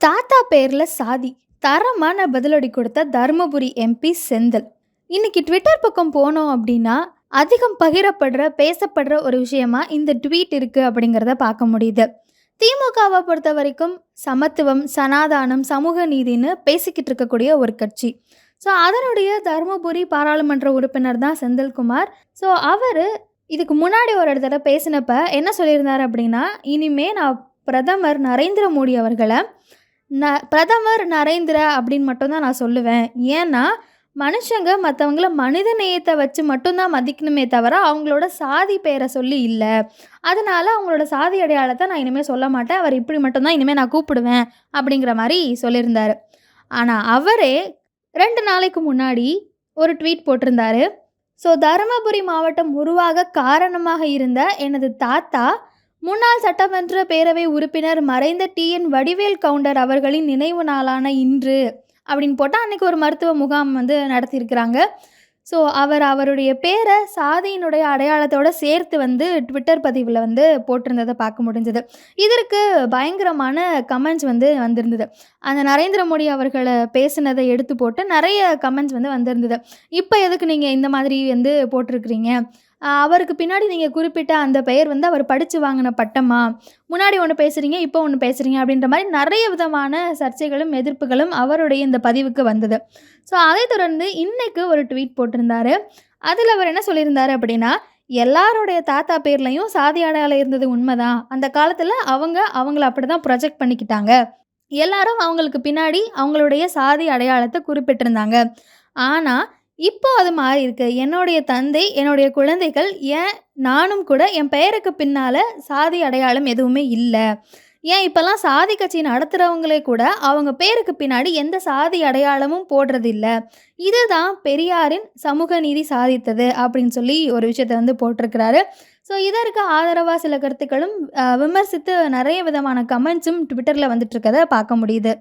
தாத்தா பேரில் சாதி. தரமான பதிலடி கொடுத்த தருமபுரி எம்பி செந்தில். இன்னைக்கு ட்விட்டர் பக்கம் போனோம் அப்படின்னா அதிகம் பகிரப்படுற பேசப்படுற ஒரு விஷயமா இந்த ட்வீட் இருக்குது அப்படிங்கிறத பார்க்க முடியுது. திமுகவை பொறுத்த வரைக்கும் சமத்துவம் சனாதானம் சமூக நீதின்னு பேசிக்கிட்டு இருக்கக்கூடிய ஒரு கட்சி. ஸோ அதனுடைய தருமபுரி பாராளுமன்ற உறுப்பினர் தான் செந்தில்குமார் ஸோ அவர் இதுக்கு முன்னாடி ஒரு இடத்துல பேசினப்ப என்ன சொல்லியிருந்தார் அப்படின்னா இனிமே நான் பிரதமர் நரேந்திர மோடி அவர்களை ந பிரதமர் நரேந்திர அப்படின்னு மட்டும்தான் நான் சொல்லுவேன். ஏன்னா மனுஷங்க மற்றவங்கள மனித நேயத்தை வச்சு மட்டும்தான் மதிக்கணுமே தவிர அவங்களோட சாதி பெயரை சொல்லி இல்லை. அதனால அவங்களோட சாதி அடையாளத்தை நான் இனிமேல் சொல்ல மாட்டேன். அவர் இப்படி மட்டும்தான் இனிமேல் நான் கூப்பிடுவேன் அப்படிங்கிற மாதிரி சொல்லியிருந்தார். ஆனால் அவரே ரெண்டு நாளைக்கு முன்னாடி ஒரு ட்வீட் போட்டிருந்தாரு. ஸோ தருமபுரி மாவட்டம் உருவாக காரணமாக இருந்த எனது தாத்தா முன்னாள் சட்டமன்ற பேரவை உறுப்பினர் மறைந்த டிஎன் வடிவேல் கவுண்டர் அவர்களின் நினைவு நாளான இன்று அப்படின்னு போட்டால் அன்றைக்கி ஒரு மருத்துவ முகாம் வந்து நடத்தியிருக்கிறாங்க. ஸோ அவர் அவருடைய பேரை சாதியினுடைய அடையாளத்தோட சேர்த்து வந்து ட்விட்டர் பதிவில் வந்து போட்டிருந்ததை பார்க்க முடிஞ்சது. இதற்கு பயங்கரமான கமெண்ட்ஸ் வந்து வந்திருந்தது. அந்த நரேந்திர மோடி அவர்களை பேசினதை எடுத்து போட்டு நிறைய கமெண்ட்ஸ் வந்து வந்திருந்தது. இப்போ எதுக்கு நீங்கள் இந்த மாதிரி வந்து போட்டிருக்கிறீங்க? அவருக்கு பின்னாடி நீங்கள் குறிப்பிட்ட அந்த பெயர் வந்து அவர் படித்து வாங்கின பட்டமா? முன்னாடி ஒன்று பேசுகிறீங்க இப்போ ஒன்று பேசுகிறீங்க அப்படின்ற மாதிரி நிறைய விதமான சர்ச்சைகளும் எதிர்ப்புகளும் அவருடைய இந்த பதிவுக்கு வந்தது. ஸோ அதை தொடர்ந்து இன்றைக்கு ஒரு ட்வீட் போட்டிருந்தாரு. அதில் அவர் என்ன சொல்லியிருந்தார் அப்படின்னா எல்லாருடைய தாத்தா பேர்லையும் சாதி அடையாளம் இருந்தது உண்மைதான். அந்த காலத்தில் அவங்க அவங்கள அப்படி தான் ப்ரொஜெக்ட் பண்ணிக்கிட்டாங்க. எல்லாரும் அவங்களுக்கு பின்னாடி அவங்களுடைய சாதி அடையாளத்தை குறிப்பிட்டிருந்தாங்க. ஆனால் இப்போ அது மாறி இருக்கு. என்னுடைய தந்தை என்னுடைய குழந்தைகள் ஏன் நானும் கூட என் பெயருக்கு பின்னால் சாதி அடையாளம் எதுவுமே இல்லை. ஏன் இப்போல்லாம் சாதி கட்சி நடத்துகிறவங்களே கூட அவங்க பேருக்கு பின்னாடி எந்த சாதி அடையாளமும் போடுறதில்ல. இதுதான் பெரியாரின் சமூக நீதி சாதித்தது அப்படின்னு சொல்லி ஒரு விஷயத்தை வந்து போட்டிருக்கிறாரு. ஸோ இதற்கு ஆதரவாக சில கருத்துக்களும் விமர்சித்து நிறைய விதமான கமெண்ட்ஸும் ட்விட்டரில் வந்துட்டு இருக்கதை பார்க்க முடியுது.